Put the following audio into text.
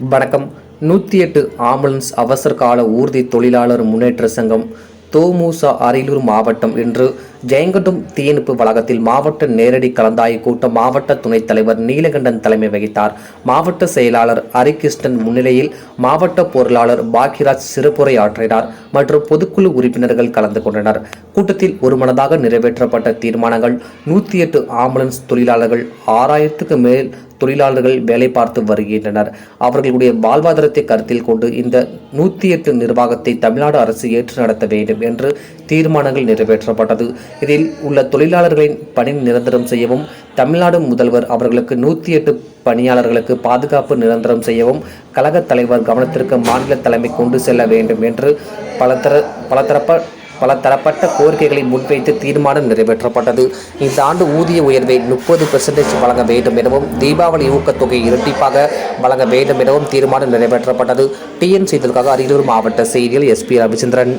வணக்கம். நூற்றி எட்டு ஆம்புலன்ஸ் அவசர கால ஊர்தி தொழிலாளர் முன்னேற்ற சங்கம் தோமுசா அரியலூர் மாவட்டம் இன்று ஜெயங்கொண்டம் தீயணைப்பு வளாகத்தில் மாவட்ட நேரடி கலந்தாய்வு கூட்டம் மாவட்ட துணைத் தலைவர் நீலகண்டன் தலைமை வகித்தார். மாவட்ட செயலாளர் ஹரிகிருஷ்ணன் முன்னிலையில் மாவட்ட பொருளாளர் பாக்யராஜ் சிறப்புரை ஆற்றினார் மற்றும் பொதுக்குழு உறுப்பினர்கள் கலந்து கொண்டனர். கூட்டத்தில் ஒருமனதாக நிறைவேற்றப்பட்ட தீர்மானங்கள் நூற்றி எட்டு ஆம்புலன்ஸ் தொழிலாளர்கள் ஆறாயிரத்துக்கு மேல் தொழிலாளர்கள் வேலை பார்த்து வருகின்றனர். அவர்களுடைய வாழ்வாதாரத்தை கருத்தில் கொண்டு இந்த நூற்றி எட்டு நிர்வாகத்தை தமிழ்நாடு அரசு ஏற்று நடத்த வேண்டும் என்று தீர்மானங்கள் நிறைவேற்றப்பட்டது. இதில் உள்ள தொழிலாளர்களின் பணி நிரந்தரம் செய்யவும் தமிழ்நாடு முதல்வர் அவர்களுக்கு நூற்றி எட்டு பணியாளர்களுக்கு பாதுகாப்பு நிரந்தரம் செய்யவும் கழகத் தலைவர் கவனத்திற்கு மாநில தலைமை கொண்டு செல்ல வேண்டும் என்று பலதர பலதரப்ப பல தரப்பட்ட கோரிக்கைகளை முன்வைத்து தீர்மானம் நிறைவேற்றப்பட்டது. இந்த ஆண்டு ஊதிய உயர்வை முப்பது பெர்சன்டேஜ் வழங்க வேண்டும் எனவும் தீபாவளி ஊக்கத்தொகை இரட்டிப்பாக வழங்க வேண்டும் எனவும் தீர்மானம் நிறைவேற்றப்பட்டது. டிஎன் செய்திகளுக்காக அரியலூர் மாவட்ட செய்தியில் எஸ்பி ரவிச்சந்திரன்.